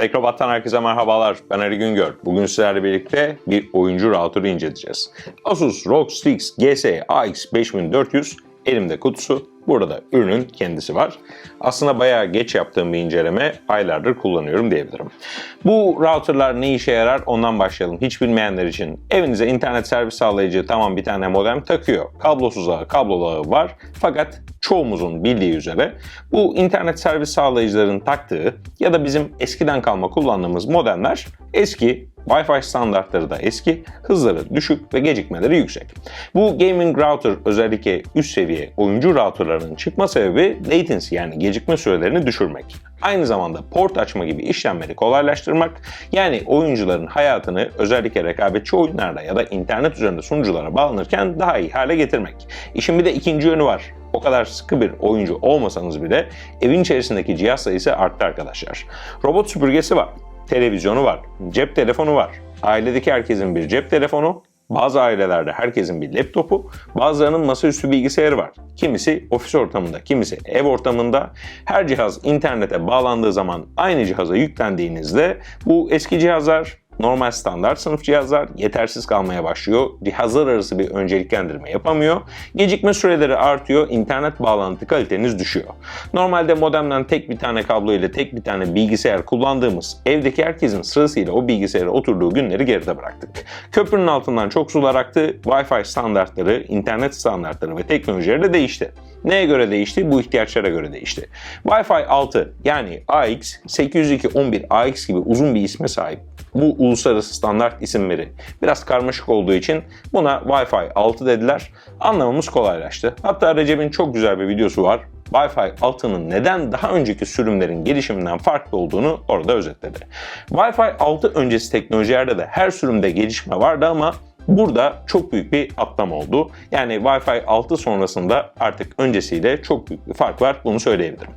Teknobat'tan herkese merhabalar. Ben Ali Güngör. Bugün sizlerle birlikte bir oyuncu router'ı inceleyeceğiz. Asus ROG Strix GS AX 5400 elimde kutusu. Burada da ürünün kendisi var. Aslında bayağı geç yaptığım bir inceleme. Aylardır kullanıyorum diyebilirim. Bu routerlar ne işe yarar ondan başlayalım. Hiç bilmeyenler için evinize internet servis sağlayıcı tamam bir tane modem takıyor. Kablosuz ağı, kablolu ağı var. Fakat çoğumuzun bildiği üzere bu internet servis sağlayıcıların taktığı ya da bizim eskiden kalma kullandığımız modemler eski, Wi-Fi standartları da eski, hızları düşük ve gecikmeleri yüksek. Bu gaming router özellikle üst seviye oyuncu routerlarının çıkma sebebi latency yani gecikme sürelerini düşürmek. Aynı zamanda port açma gibi işlemleri kolaylaştırmak, yani oyuncuların hayatını özellikle rekabetçi oyunlarda ya da internet üzerinde sunuculara bağlanırken daha iyi hale getirmek. İşin bir de ikinci yönü var. O kadar sıkı bir oyuncu olmasanız bile evin içerisindeki cihaz sayısı arttı arkadaşlar. Robot süpürgesi var, televizyonu var, cep telefonu var. Ailedeki herkesin bir cep telefonu, bazı ailelerde herkesin bir laptopu, bazılarının masaüstü bilgisayarı var. Kimisi ofis ortamında, kimisi ev ortamında. Her cihaz internete bağlandığı zaman aynı cihaza yüklendiğinizde bu eski cihazlar normal standart sınıf cihazlar yetersiz kalmaya başlıyor. Cihazlar arası bir önceliklendirme yapamıyor. Gecikme süreleri artıyor. internet bağlantı kaliteniz düşüyor. Normalde modemden tek bir tane kablo ile tek bir tane bilgisayar kullandığımız evdeki herkesin sırasıyla o bilgisayara oturduğu günleri geride bıraktık. Köprünün altından çok sular aktı. Wi-Fi standartları, internet standartları ve teknolojileri de değişti. Neye göre değişti? Bu ihtiyaçlara göre değişti. Wi-Fi 6 yani AX 802.11ax gibi uzun bir isme sahip bu uluslararası standart isimleri biraz karmaşık olduğu için buna Wi-Fi 6 dediler. Anlamamız kolaylaştı. Hatta Recep'in çok güzel bir videosu var. Wi-Fi 6'nın neden daha önceki sürümlerin gelişiminden farklı olduğunu orada özetledi. Wi-Fi 6 öncesi teknolojilerde de her sürümde gelişme vardı ama Burada çok büyük bir atlama oldu. Yani Wi-Fi 6 sonrasında artık öncesiyle çok büyük bir fark var. Bunu söyleyebilirim.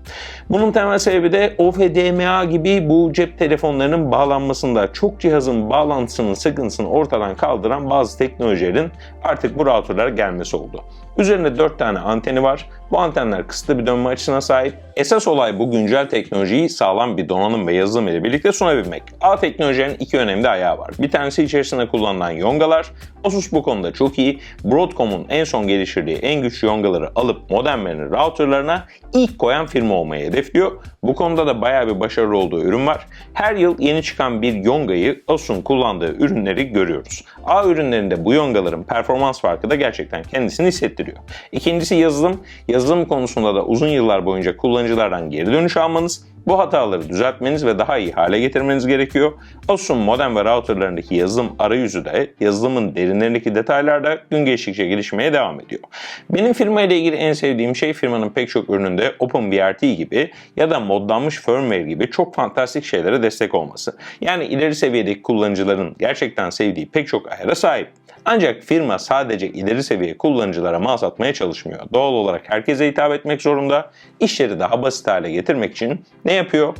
Bunun temel sebebi de OFDMA gibi bu cep telefonlarının bağlanmasında çok cihazın bağlantısının sıkıntısını ortadan kaldıran bazı teknolojilerin artık bu routerlara gelmesi oldu. Üzerinde 4 tane anteni var. Bu antenler kısıtlı bir dönme açısına sahip. Esas olay bu güncel teknolojiyi sağlam bir donanım ve yazılım ile birlikte sunabilmek. A teknolojinin iki önemli ayağı var. Bir tanesi içerisinde kullanılan yongalar. Asus bu konuda çok iyi. Broadcom'un en son geliştirdiği en güçlü yongaları alıp modemlerini routerlarına ilk koyan firma olmayı hedefliyor. Bu konuda da bayağı bir başarılı olduğu ürün var. Her yıl yeni çıkan bir yongayı Asus'un kullandığı ürünleri görüyoruz. A ürünlerinde bu yongaların performans farkı da gerçekten kendisini hissettiriyor. İkincisi yazılım. Yazılım konusunda da uzun yıllar boyunca kullanıcılardan geri dönüş almanız bu hataları düzeltmeniz ve daha iyi hale getirmeniz gerekiyor. Asus'un modem ve routerlarındaki yazılım arayüzü de yazılımın derinlerindeki detaylar da gün geçtikçe gelişmeye devam ediyor. Benim firma ile ilgili en sevdiğim şey firmanın pek çok ürününde OpenBRT gibi ya da modlanmış firmware gibi çok fantastik şeylere destek olması. Yani ileri seviyedeki kullanıcıların gerçekten sevdiği pek çok ayara sahip. Ancak firma sadece ileri seviye kullanıcılara mal satmaya çalışmıyor. Doğal olarak herkese hitap etmek zorunda. İşleri daha basit hale getirmek için ne yapıyor?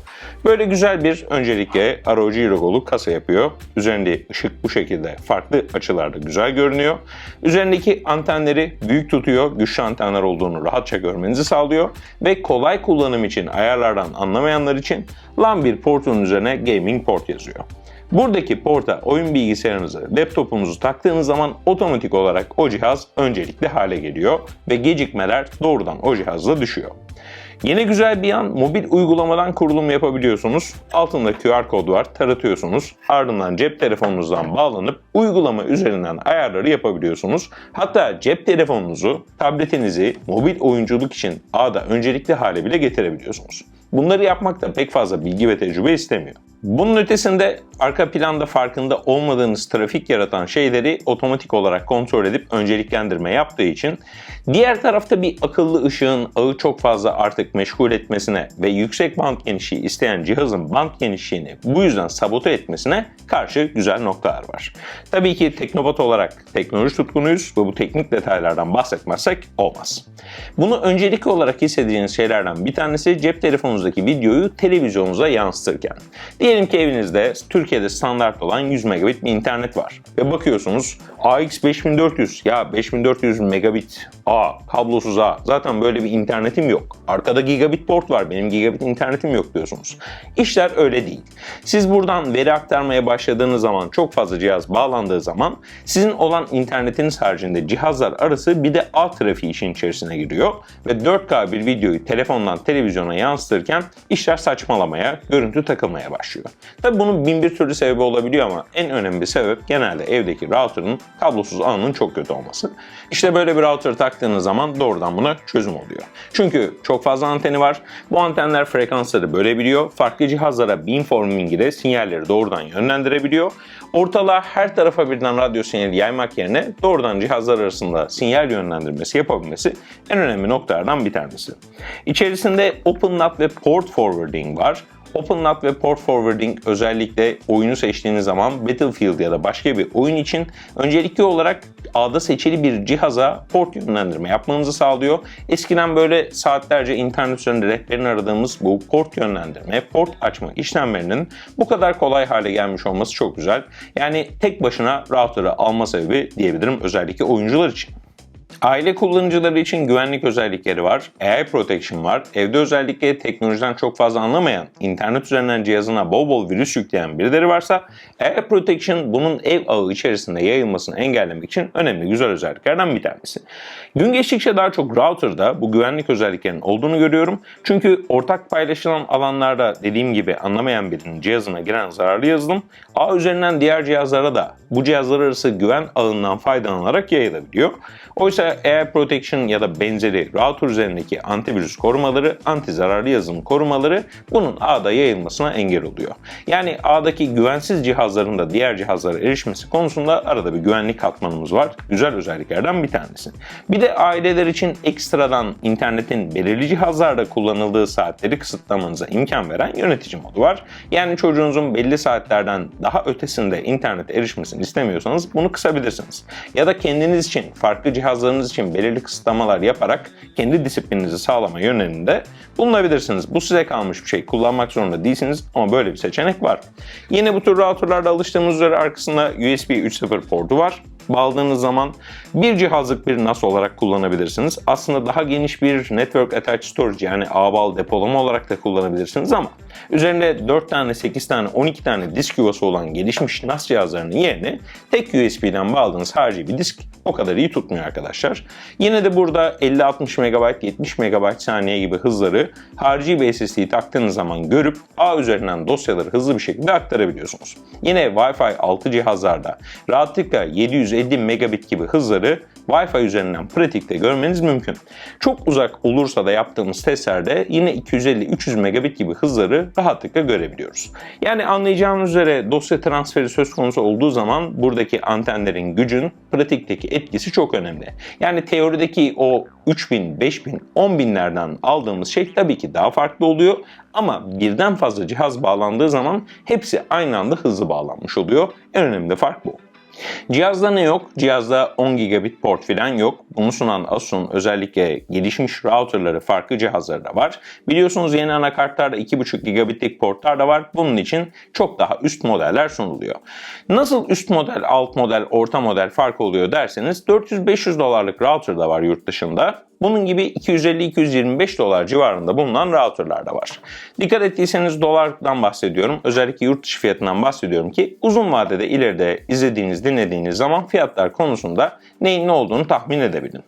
Böyle güzel bir öncelikle ROG logolu kasa yapıyor. Üzerinde ışık bu şekilde farklı açılarda güzel görünüyor. Üzerindeki antenleri büyük tutuyor. Güçlü antenler olduğunu rahatça görmenizi sağlıyor. Ve kolay kullanım için ayarlardan anlamayanlar için LAN bir portun üzerine gaming port yazıyor. Buradaki porta oyun bilgisayarınızı, laptopunuzu taktığınız zaman otomatik olarak o cihaz öncelikli hale geliyor ve gecikmeler doğrudan o cihazla düşüyor. Yine güzel bir yan mobil uygulamadan kurulum yapabiliyorsunuz. Altında QR kod var, taratıyorsunuz. Ardından cep telefonunuzdan bağlanıp uygulama üzerinden ayarları yapabiliyorsunuz. Hatta cep telefonunuzu, tabletinizi mobil oyunculuk için ağda öncelikli hale bile getirebiliyorsunuz. Bunları yapmak da pek fazla bilgi ve tecrübe istemiyor. Bunun ötesinde arka planda farkında olmadığınız trafik yaratan şeyleri otomatik olarak kontrol edip önceliklendirme yaptığı için diğer tarafta bir akıllı ışığın ağı çok fazla artık meşgul etmesine ve yüksek band genişliği isteyen cihazın band genişliğini bu yüzden sabote etmesine karşı güzel noktalar var. Tabii ki Teknobat olarak teknoloji tutkunuyuz ve bu teknik detaylardan bahsetmezsek olmaz. Bunu öncelikli olarak hissedeceğiniz şeylerden bir tanesi cep telefonunuzda telefonunuzdaki videoyu televizyonunuza yansıtırken. Diyelim ki evinizde Türkiye'de standart olan 100 megabit bir internet var. Ve bakıyorsunuz AX 5400 ya 5400 megabit A kablosuz A zaten böyle bir internetim yok. Arkada gigabit port var benim gigabit internetim yok diyorsunuz. İşler öyle değil. Siz buradan veri aktarmaya başladığınız zaman çok fazla cihaz bağlandığı zaman sizin olan internetiniz haricinde cihazlar arası bir de ağ trafiği işin içerisine giriyor ve 4K bir videoyu telefondan televizyona yansıtırken işler saçmalamaya, görüntü takılmaya başlıyor. Tabi bunun bin bir türlü sebebi olabiliyor ama en önemli sebep genelde evdeki router'ın kablosuz ağının çok kötü olması. İşte böyle bir router taktığınız zaman doğrudan buna çözüm oluyor. Çünkü çok fazla anteni var. Bu antenler frekansları bölebiliyor. Farklı cihazlara beamforming ile sinyalleri doğrudan yönlendirebiliyor. Ortalığa her tarafa birden radyo sinyali yaymak yerine doğrudan cihazlar arasında sinyal yönlendirmesi yapabilmesi en önemli noktalardan bir tanesi. İçerisinde OpenNAT ve Port Forwarding var. OpenNAT ve Port Forwarding özellikle oyunu seçtiğiniz zaman Battlefield ya da başka bir oyun için öncelikli olarak ağda seçili bir cihaza port yönlendirme yapmanızı sağlıyor. Eskiden böyle saatlerce internet üzerinde rehberini aradığımız bu port yönlendirme, port açma işlemlerinin bu kadar kolay hale gelmiş olması çok güzel. Yani tek başına router'ı alma sebebi diyebilirim özellikle oyuncular için. Aile kullanıcıları için güvenlik özellikleri var, AI Protection var, evde özellikle teknolojiden çok fazla anlamayan, internet üzerinden cihazına bol bol virüs yükleyen birileri varsa AI Protection bunun ev ağı içerisinde yayılmasını engellemek için önemli güzel özelliklerden bir tanesi. Gün geçtikçe daha çok router'da bu güvenlik özelliklerinin olduğunu görüyorum. Çünkü ortak paylaşılan alanlarda dediğim gibi anlamayan birinin cihazına giren zararlı yazılım ağ üzerinden diğer cihazlara da bu cihazlar arası güven ağından faydalanarak yayılabiliyor. Oysa AI Protection ya da benzeri router üzerindeki antivirüs korumaları, anti zararlı yazılım korumaları bunun ağda yayılmasına engel oluyor. Yani ağdaki güvensiz cihazların da diğer cihazlara erişmesi konusunda arada bir güvenlik katmanımız var. Güzel özelliklerden bir tanesi. Bir de aileler için ekstradan internetin belirli cihazlarda kullanıldığı saatleri kısıtlamanıza imkan veren yönetici modu var. Yani çocuğunuzun belli saatlerden daha ötesinde internet erişmesini istemiyorsanız bunu kısabilirsiniz. Ya da kendiniz için farklı cihazlarınız için belirli kısıtlamalar yaparak kendi disiplininizi sağlama yönelinde bulunabilirsiniz. Bu size kalmış bir şey. Kullanmak zorunda değilsiniz ama böyle bir seçenek var. Yine bu tür routerlarda alıştığımız üzere arkasında USB 3.0 portu var bağladığınız zaman bir cihazlık bir NAS olarak kullanabilirsiniz. Aslında daha geniş bir Network Attached Storage yani ağ depolama olarak da kullanabilirsiniz ama üzerinde 4 tane, 8 tane, 12 tane disk yuvası olan gelişmiş NAS cihazlarının yerine tek USB'den bağladığınız harici bir disk o kadar iyi tutmuyor arkadaşlar. Yine de burada 50-60 MB, 70 MB saniye gibi hızları harici bir SSD'yi taktığınız zaman görüp ağ üzerinden dosyaları hızlı bir şekilde aktarabiliyorsunuz. Yine Wi-Fi 6 cihazlarda rahatlıkla 750 megabit gibi hızları Wi-Fi üzerinden pratikte görmeniz mümkün. Çok uzak olursa da yaptığımız testlerde yine 250-300 megabit gibi hızları rahatlıkla görebiliyoruz. Yani anlayacağınız üzere dosya transferi söz konusu olduğu zaman buradaki antenlerin gücün pratikteki etkisi çok önemli. Yani teorideki o 3000, 5000, 10.000'lerden aldığımız şey tabii ki daha farklı oluyor ama birden fazla cihaz bağlandığı zaman hepsi aynı anda hızlı bağlanmış oluyor. En önemli fark bu. Cihazda ne yok? Cihazda 10 gigabit port falan yok. Bunu sunan Asus'un özellikle gelişmiş routerları farklı cihazları var. Biliyorsunuz yeni anakartlarda 2.5 gigabitlik portlar da var. Bunun için çok daha üst modeller sunuluyor. Nasıl üst model, alt model, orta model fark oluyor derseniz 400-500 dolarlık router da var yurt dışında. Bunun gibi 250-225 dolar civarında bulunan routerlar da var. Dikkat ettiyseniz dolardan bahsediyorum. Özellikle yurt dışı fiyatından bahsediyorum ki uzun vadede ileride izlediğiniz, dinlediğiniz zaman fiyatlar konusunda neyin ne olduğunu tahmin edebilin.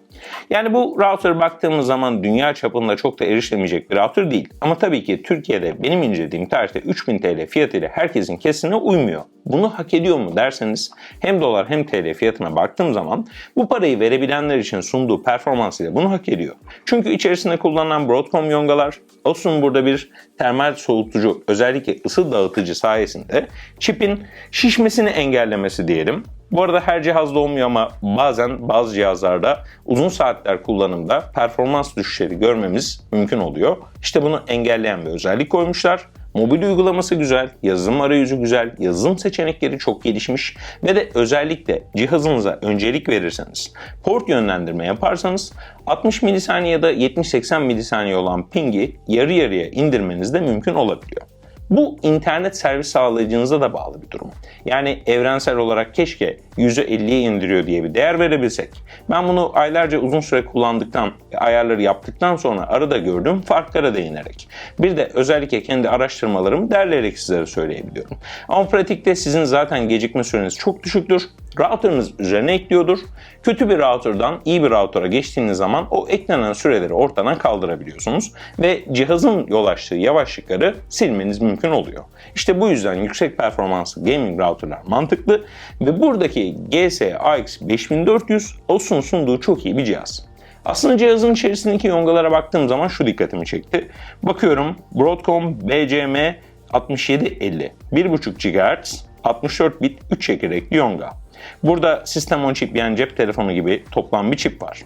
Yani bu router baktığımız zaman dünya çapında çok da erişilemeyecek bir router değil. Ama tabii ki Türkiye'de benim incelediğim tarihte 3000 TL fiyatıyla herkesin kesine uymuyor. Bunu hak ediyor mu derseniz hem dolar hem TL fiyatına baktığım zaman bu parayı verebilenler için sunduğu performansıyla bunu hak ediyor. Çünkü içerisinde kullanılan Broadcom yongalar, Asus'un burada bir termal soğutucu özellikle ısı dağıtıcı sayesinde çipin şişmesini engellemesi diyelim. Bu arada her cihazda olmuyor ama bazen bazı cihazlarda uzun saatler kullanımda performans düşüşleri görmemiz mümkün oluyor. İşte bunu engelleyen bir özellik koymuşlar. Mobil uygulaması güzel, yazılım arayüzü güzel, yazılım seçenekleri çok gelişmiş ve de özellikle cihazınıza öncelik verirseniz, port yönlendirme yaparsanız 60 milisaniye ya da 70-80 milisaniye olan pingi yarı yarıya indirmeniz de mümkün olabiliyor. Bu internet servis sağlayıcınıza da bağlı bir durum. Yani evrensel olarak keşke %50'ye indiriyor diye bir değer verebilsek. Ben bunu aylarca uzun süre kullandıktan, ayarları yaptıktan sonra arada gördüğüm farklara değinerek. Bir de özellikle kendi araştırmalarımı derleyerek sizlere söyleyebiliyorum. Ama pratikte sizin zaten gecikme süreniz çok düşüktür. Router'ınız üzerine ekliyordur. Kötü bir router'dan iyi bir router'a geçtiğiniz zaman o eklenen süreleri ortadan kaldırabiliyorsunuz ve cihazın yol açtığı yavaşlıkları silmeniz mümkün oluyor. İşte bu yüzden yüksek performanslı gaming router'lar mantıklı ve buradaki GS AX 5400 Asus'un sunduğu çok iyi bir cihaz. Aslında cihazın içerisindeki yongalara baktığım zaman şu dikkatimi çekti. Bakıyorum Broadcom BCM 6750 1.5 GHz 64 bit 3 çekirdekli yonga. Burada sistem on chip yani cep telefonu gibi toplam bir çip var.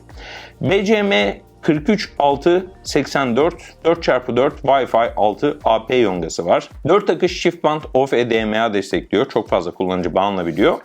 BCM 43684 4x4 Wi-Fi 6 AP yongası var. 4 akış çift band OFF EDMA destekliyor. Çok fazla kullanıcı bağlanabiliyor.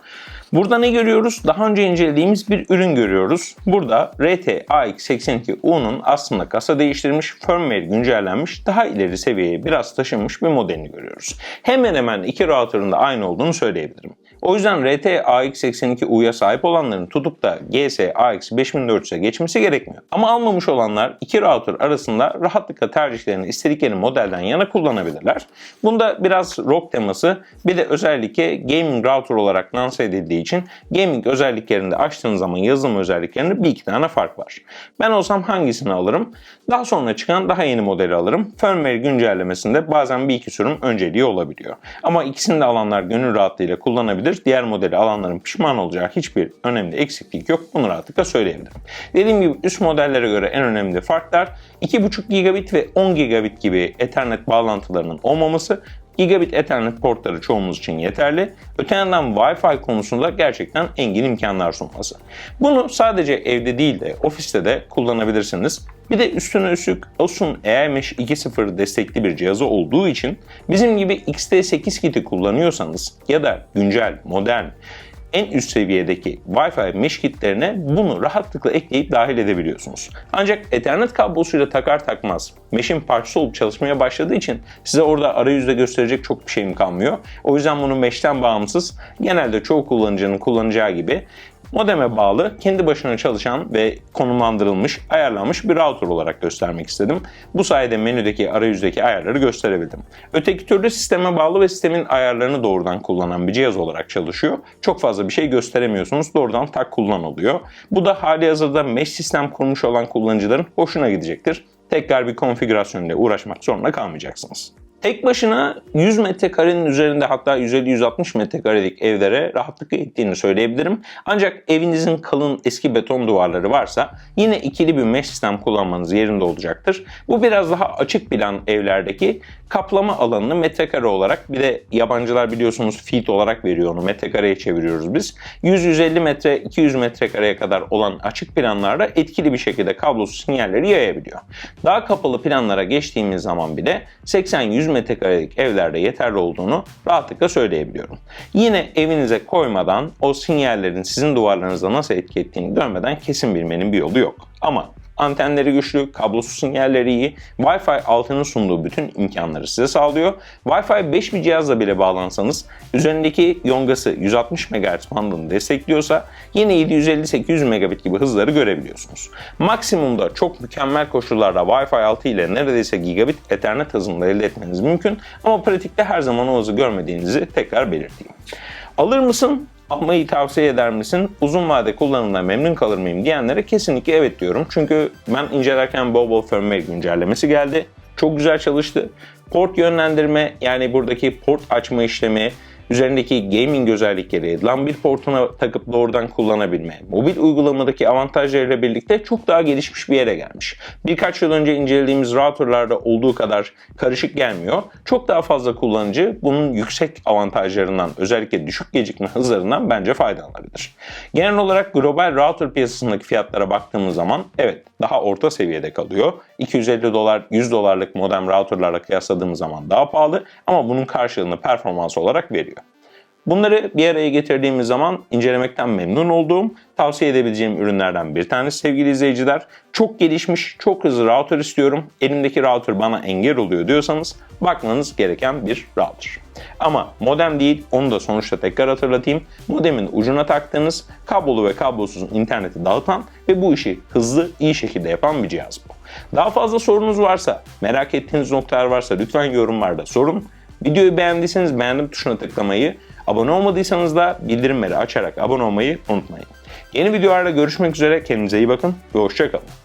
Burada ne görüyoruz? Daha önce incelediğimiz bir ürün görüyoruz. Burada RT AX82U'nun aslında kasa değiştirmiş, firmware güncellenmiş, daha ileri seviyeye biraz taşınmış bir modelini görüyoruz. Hemen hemen iki router'ın da aynı olduğunu söyleyebilirim. O yüzden RT AX82U'ya sahip olanların tutup da GS AX5400'e geçmesi gerekmiyor. Ama almamış olanlar iki router arasında rahatlıkla tercihlerini istedikleri modelden yana kullanabilirler. Bunda biraz ROG teması bir de özellikle gaming router olarak lanse edildiği için gaming özelliklerinde açtığınız zaman yazılım özelliklerinde bir iki tane fark var. Ben olsam hangisini alırım? Daha sonra çıkan daha yeni modeli alırım. Firmware güncellemesinde bazen bir iki sürüm önceliği olabiliyor. Ama ikisini de alanlar gönül rahatlığıyla kullanabilir. Diğer modeli alanların pişman olacağı hiçbir önemli eksiklik yok. Bunu rahatlıkla söyleyebilirim. Dediğim gibi üst modellere göre en önemli farklar 2.5 gigabit ve 10 gigabit gibi Ethernet bağlantılarının olmaması Gigabit Ethernet portları çoğumuz için yeterli. Öte yandan Wi-Fi konusunda gerçekten engin imkanlar sunması. Bunu sadece evde değil de ofiste de kullanabilirsiniz. Bir de üstüne üstlük Asus'un AI Mesh 2.0 destekli bir cihazı olduğu için bizim gibi XT8 kiti kullanıyorsanız ya da güncel, modern, en üst seviyedeki Wi-Fi mesh kitlerine bunu rahatlıkla ekleyip dahil edebiliyorsunuz. Ancak Ethernet kablosuyla takar takmaz mesh'in parçası olup çalışmaya başladığı için size orada arayüzde gösterecek çok bir şeyim kalmıyor. O yüzden bunu mesh'ten bağımsız genelde çoğu kullanıcının kullanacağı gibi modeme bağlı, kendi başına çalışan ve konumlandırılmış, ayarlanmış bir router olarak göstermek istedim. Bu sayede menüdeki arayüzdeki ayarları gösterebildim. Öteki türlü sisteme bağlı ve sistemin ayarlarını doğrudan kullanan bir cihaz olarak çalışıyor. Çok fazla bir şey gösteremiyorsunuz. Doğrudan tak kullan oluyor. Bu da hali hazırda mesh sistem kurmuş olan kullanıcıların hoşuna gidecektir. Tekrar bir konfigürasyon ile uğraşmak zorunda kalmayacaksınız. Tek başına 100 metrekarenin üzerinde hatta 150-160 metrekarelik evlere rahatlıkla ettiğini söyleyebilirim. Ancak evinizin kalın eski beton duvarları varsa yine ikili bir mesh sistem kullanmanız yerinde olacaktır. Bu biraz daha açık plan evlerdeki kaplama alanını metrekare olarak bir de yabancılar biliyorsunuz feet olarak veriyor onu metrekareye çeviriyoruz biz. 100-150 metre 200 metrekareye kadar olan açık planlarda etkili bir şekilde kablosuz sinyalleri yayabiliyor. Daha kapalı planlara geçtiğimiz zaman bile 80-100 metrekarelik evlerde yeterli olduğunu rahatlıkla söyleyebiliyorum. Yine evinize koymadan o sinyallerin sizin duvarlarınızda nasıl etki ettiğini görmeden kesin bilmenin bir yolu yok. Ama Antenleri güçlü, kablosuz sinyalleri iyi, Wi-Fi 6'nın sunduğu bütün imkanları size sağlıyor. Wi-Fi 5 bir cihazla bile bağlansanız üzerindeki yongası 160 MHz bandını destekliyorsa yine 750-800 megabit gibi hızları görebiliyorsunuz. Maksimumda çok mükemmel koşullarda Wi-Fi 6 ile neredeyse gigabit Ethernet hızında elde etmeniz mümkün ama pratikte her zaman o hızı görmediğinizi tekrar belirteyim. Alır mısın? Almayı tavsiye eder misin? Uzun vade kullanımdan memnun kalır mıyım diyenlere kesinlikle evet diyorum. Çünkü ben incelerken bol bol firmware güncellemesi geldi. Çok güzel çalıştı. Port yönlendirme yani buradaki port açma işlemi, üzerindeki gaming özellikleri, lambir portuna takıp doğrudan kullanabilme, mobil uygulamadaki avantajlarıyla birlikte çok daha gelişmiş bir yere gelmiş. Birkaç yıl önce incelediğimiz routerlarda olduğu kadar karışık gelmiyor. Çok daha fazla kullanıcı bunun yüksek avantajlarından, özellikle düşük gecikme hızlarından bence faydalanabilir. Genel olarak global router piyasasındaki fiyatlara baktığımız zaman evet daha orta seviyede kalıyor. 250 dolar, 100 dolarlık modem routerlarla kıyasladığımız zaman daha pahalı ama bunun karşılığını performans olarak veriyor. Bunları bir araya getirdiğimiz zaman incelemekten memnun olduğum, tavsiye edebileceğim ürünlerden bir tanesi sevgili izleyiciler. Çok gelişmiş, çok hızlı router istiyorum. Elimdeki router bana engel oluyor diyorsanız bakmanız gereken bir router. Ama modem değil, onu da sonuçta tekrar hatırlatayım. Modemin ucuna taktığınız kablolu ve kablosuz interneti dağıtan ve bu işi hızlı, iyi şekilde yapan bir cihaz bu. Daha fazla sorunuz varsa, merak ettiğiniz noktalar varsa lütfen yorumlarda sorun. Videoyu beğendiyseniz beğendim tuşuna tıklamayı, abone olmadıysanız da bildirimleri açarak abone olmayı unutmayın. Yeni videolarda görüşmek üzere, kendinize iyi bakın ve hoşçakalın.